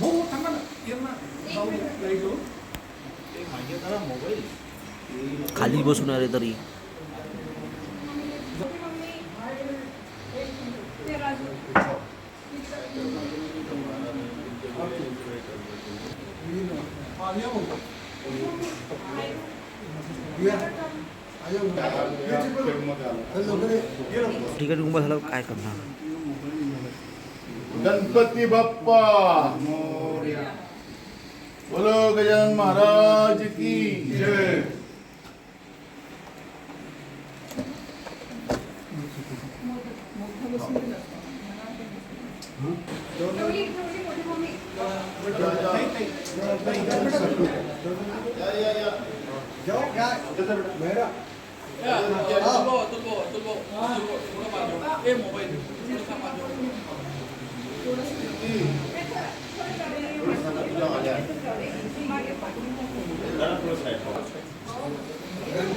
हो थांबा ना ये ना जाऊ लाइट खाली बसून आले तरी. ठीक आहे मग झालं काय करणार? गणपती बाप्पा बोलो गजानन महाराज की जय या, या, या. जाओ क्या मेरा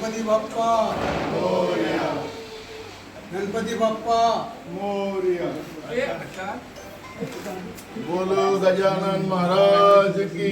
गणपती बाप्पा। गणपती बाप्पा। मोरया बोलो गजानन महाराज की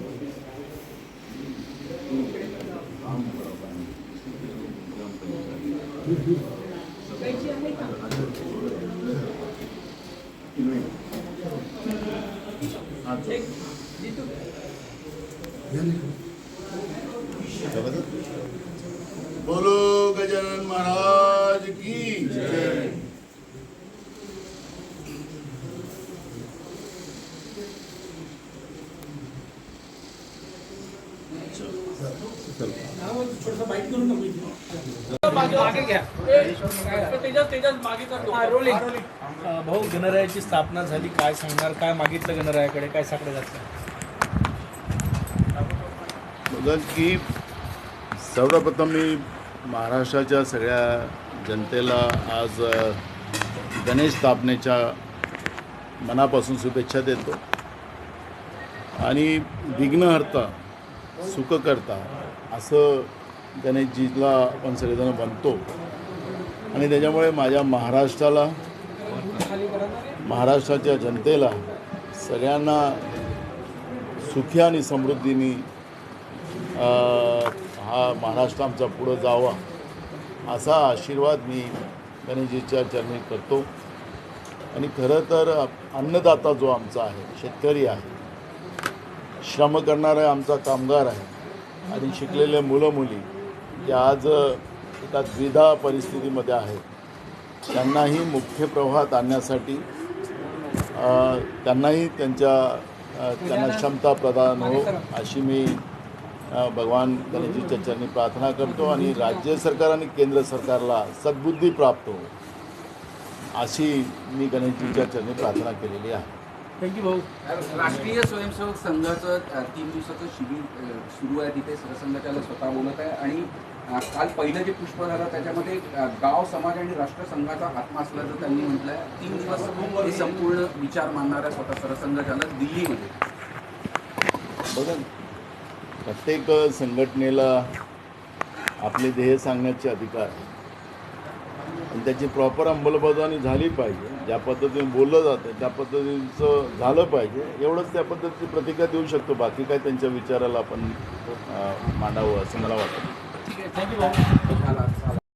बोलो गजानन महाराज की जय। थोडंसं बाईट करून टाकू इथे. अ, भाऊ गणरायाची स्थापना झाली. काय सांगणार? काय मागितलं गणरायाकडे? काय साकडे घातलं? की सर्वप्रथम मी महाराष्ट्राच्या सगळ्या जनतेला आज गणेश स्थापनेच्या मनापासून शुभेच्छा देतो. आणि विघ्नहर्ता सुखकर्ता असं गणेशजीला आपण सगळेजण बनतो. आणि त्याच्यामुळे माझ्या महाराष्ट्राला महाराष्ट्राच्या जनतेला सगळ्यांना सुखी आणि समृद्धीने हा महाराष्ट्र आमचा पुढं जावा असा आशीर्वाद मी गणेशजीच्या चरणी करतो. आणि खरं तर अन्नदाता जो आमचा आहे शेतकरी आहे श्रम करणारा आमचा कामगार आहे आणि शिकलेले मुलं मुली की आज एका द्विधा परिस्थितीमध्ये आहेत त्यांनाही मुख्य प्रवाहात आणण्यासाठी त्यांनाही त्यांच्या त्यांना क्षमता प्रदान हो अशी मी भगवान गणेशजीच्या चरणी प्रार्थना करतो आणि राज्य सरकार आणि केंद्र सरकारला सद्बुद्धी प्राप्त हो अशी मी गणेशजीच्या चरणी प्रार्थना केलेली आहे. थँक्यू भाऊ. राष्ट्रीय स्वयंसेवक संघाचं तीन दिवसाचं शिबिर सुरू आहे तिथे. सरसंघचालक स्वतः बोलत आहे. आणि काल पहिलं जे पुष्प झालं त्याच्यामध्ये गाव समाज आणि राष्ट्रसंघाचा आत्मा असल्याचं त्यांनी म्हटलं आहे तीन दिवस हे संपूर्ण विचार मानणाऱ्या स्वतः सरसंघचालक दिल्लीमध्ये. बघा प्रत्येक संघटनेला आपले ध्येय सांगण्याचे अधिकार आहे. आणि त्याची प्रॉपर अंमलबजावणी झाली पाहिजे. ज्या पद्धतीने बोललं जातं त्या पद्धतीचं झालं पाहिजे. एवढंच त्या पद्धतीची प्रतिक्रिया देऊ शकतो. बाकी काय त्यांच्या विचाराला आपण मांडावं असं मला वाटतं. ठीक आहे. थँक्यू